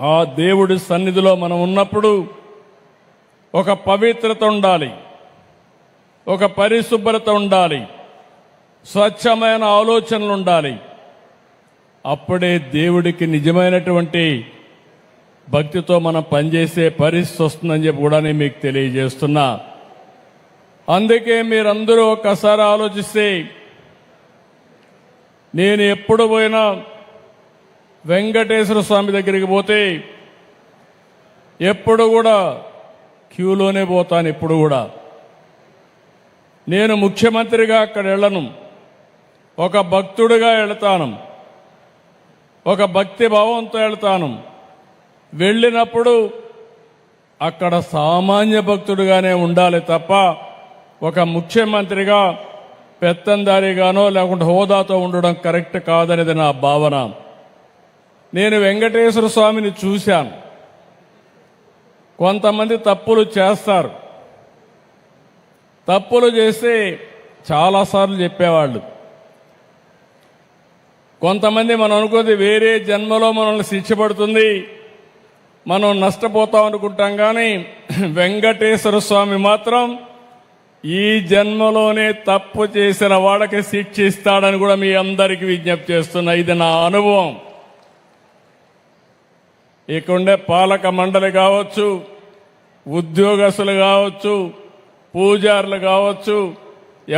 ఆ దేవుడి సన్నిధిలో మనం ఉన్నప్పుడు ఒక పవిత్రత ఉండాలి. ఒక పరిశుభ్రత ఉండాలి. స్వచ్ఛమైన ఆలోచనలు ఉండాలి. అప్పుడే దేవుడికి నిజమైనటువంటి భక్తితో మనం పనిచేసే పరిస్థితి వస్తుందని చెప్పి కూడా నేను మీకు తెలియజేస్తున్నా. అందుకే మీరందరూ ఒక్కసారి ఆలోచిస్తే నేను ఎప్పుడు పోయినా వెంకటేశ్వర స్వామి దగ్గరికి పోతే ఎప్పుడు కూడా క్యూలోనే పోతాను ఎప్పుడు కూడా. నేను ముఖ్యమంత్రిగా అక్కడ వెళ్ళను ఒక భక్తుడిగా వెళతాను ఒక భక్తి భావంతో వెళతాను వెళ్ళినప్పుడు అక్కడ సామాన్య భక్తుడిగానే ఉండాలి తప్ప ఒక ముఖ్యమంత్రిగా పెత్తందారిగానో లేకుంటే హోదాతో ఉండడం కరెక్ట్ కాదనేది నా భావన. నేను వెంకటేశ్వర స్వామిని చూశాను. కొంతమంది తప్పులు చేస్తారు. తప్పులు చేస్తే చాలాసార్లు చెప్పేవాళ్ళు. కొంతమంది మనం అనుకోది వేరే జన్మలో మనల్ని శిక్ష పడుతుంది. మనం నష్టపోతాం అనుకుంటాం కానీ వెంకటేశ్వర స్వామి మాత్రం ఈ జన్మలోనే తప్పు చేసిన వాడికి శిక్ష ఇస్తాడని కూడా మీ అందరికీ విజ్ఞప్తి చేస్తున్నా. ఇది నా అనుభవం. ఇక్కడుండే పాలక మండలి కావచ్చు ఉద్యోగస్తులు కావచ్చు పూజారులు కావచ్చు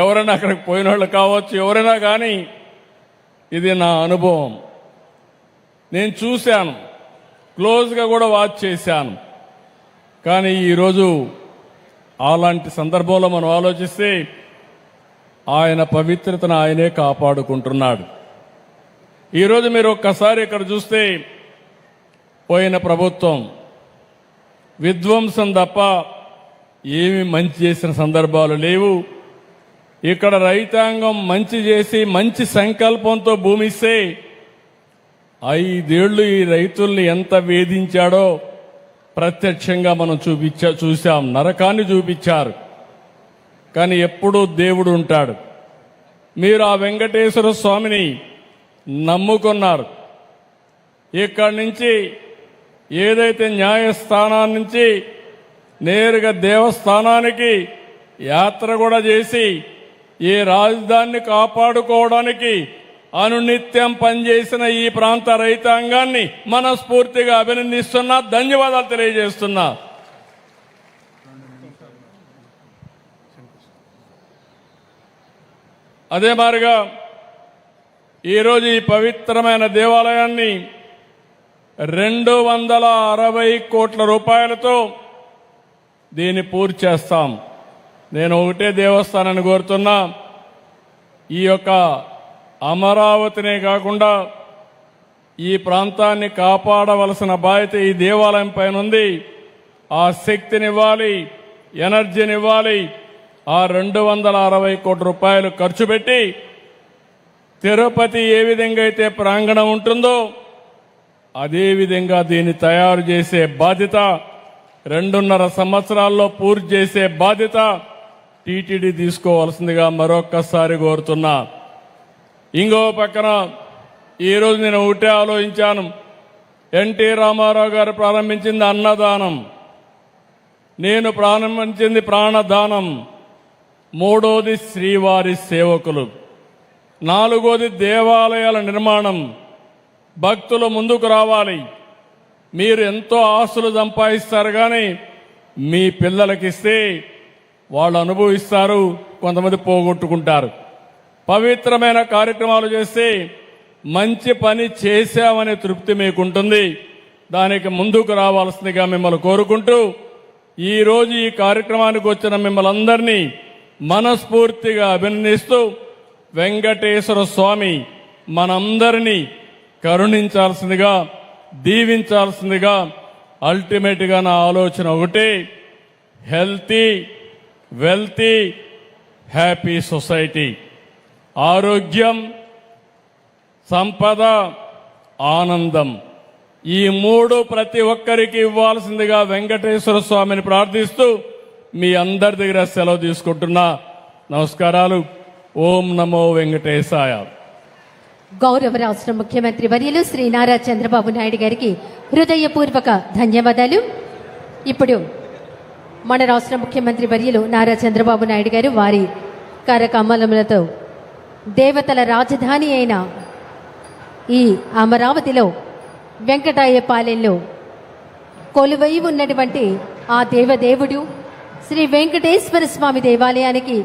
ఎవరైనా అక్కడికి పోయిన వాళ్ళు కావచ్చు ఎవరైనా కానీ ఇది నా అనుభవం. నేను చూశాను క్లోజ్గా కూడా వాచ్ చేశాను. కానీ ఈరోజు అలాంటి సందర్భంలో మనం ఆలోచిస్తే ఆయన పవిత్రతను ఆయనే కాపాడుకుంటున్నాడు. ఈరోజు మీరు ఒక్కసారి ఇక్కడ చూస్తే పోయిన ప్రభుత్వం విధ్వంసం తప్ప ఏమి మంచి చేసిన సందర్భాలు లేవు. ఇక్కడ రైతాంగం మంచి చేసి మంచి సంకల్పంతో భూమిస్తే ఐదేళ్ళు ఈ రైతుల్ని ఎంత వేధించాడో ప్రత్యక్షంగా మనం చూపించా చూశాం. నరకాన్ని చూపించారు. కానీ ఎప్పుడూ దేవుడు ఉంటాడు. మీరు ఆ వెంకటేశ్వర స్వామిని నమ్ముకున్నారు. ఇక్కడి నుంచి ఏదైతే న్యాయస్థానాన్ని నుంచి నేరుగా దేవస్థానానికి యాత్ర కూడా చేసి ఈ రాజధానిని కాపాడుకోవడానికి అనునిత్యం పనిచేసిన ఈ ప్రాంత రైతాంగాన్ని మనస్ఫూర్తిగా అభినందిస్తున్నా ధన్యవాదాలు తెలియజేస్తున్నా. అదే మారిగా ఈరోజు ఈ పవిత్రమైన దేవాలయాన్ని రెండు వందల అరవై కోట్ల రూపాయలతో దీన్ని పూర్తి చేస్తాం. నేను ఒకటే దేవస్థానాన్ని కోరుతున్నా. ఈ యొక్క అమరావతినే కాకుండా ఈ ప్రాంతాన్ని కాపాడవలసిన బాధ్యత ఈ దేవాలయం పైన ఉంది. ఆ శక్తినివ్వాలి ఎనర్జీనివ్వాలి ఆ రెండు వందల అరవై కోట్ల రూపాయలు ఖర్చు పెట్టి తిరుపతి ఏ విధంగా అయితే ప్రాంగణం ఉంటుందో అదేవిధంగా దీన్ని తయారు చేసే బాధ్యత రెండున్నర సంవత్సరాల్లో పూర్తి చేసే బాధ్యత టీటీడీ తీసుకోవాల్సిందిగా మరొక్కసారి కోరుతున్నా. ఇంకో పక్కన ఈరోజు నేను ఒకటే ఆలోచించాను. ఎన్టీ రామారావు గారు ప్రారంభించింది అన్నదానం. నేను ప్రారంభించింది ప్రాణదానం. మూడోది శ్రీవారి సేవకులు. నాలుగోది దేవాలయాల నిర్మాణం. భక్తులు ముందుకు రావాలి. మీరు ఎంతో ఆస్తులు సంపాదిస్తారు కానీ మీ పిల్లలకిస్తే వాళ్ళు అనుభవిస్తారు కొంతమంది పోగొట్టుకుంటారు. పవిత్రమైన కార్యక్రమాలు చేస్తే మంచి పని చేశామనే తృప్తి మీకుంటుంది. దానికి ముందుకు రావాల్సిందిగా మిమ్మల్ని కోరుకుంటూ ఈరోజు ఈ కార్యక్రమానికి వచ్చిన మిమ్మల్ని అందరినీ మనస్ఫూర్తిగా అభినందిస్తూ వెంకటేశ్వర స్వామి మనందరినీ కరుణించాల్సిందిగా దీవించాల్సిందిగా అల్టిమేట్గా నా ఆలోచన ఒకటి హెల్తీ వెల్తీ హ్యాపీ సొసైటీ. ఆరోగ్యం సంపద ఆనందం. ఈ మూడు ప్రతి ఒక్కరికి ఇవ్వాల్సిందిగా వెంకటేశ్వర స్వామిని ప్రార్థిస్తూ మీ అందరి దగ్గర సెలవు తీసుకుంటున్నా. నమస్కారాలు. ఓం నమో వెంకటేశాయ. గౌరవ రాష్ట్ర ముఖ్యమంత్రి వర్యులు శ్రీ నారా చంద్రబాబు నాయుడు గారికి హృదయపూర్వక ధన్యవాదాలు. ఇప్పుడు మన రాష్ట్ర ముఖ్యమంత్రి వర్యులు నారా చంద్రబాబు నాయుడు గారు వారి కరకమలములతో దేవతల రాజధాని అయిన ఈ అమరావతిలో వెంకటాయపాలెంలో కొలువై ఉన్నటువంటి ఆ దేవదేవుడు శ్రీ వెంకటేశ్వర స్వామి దేవాలయానికి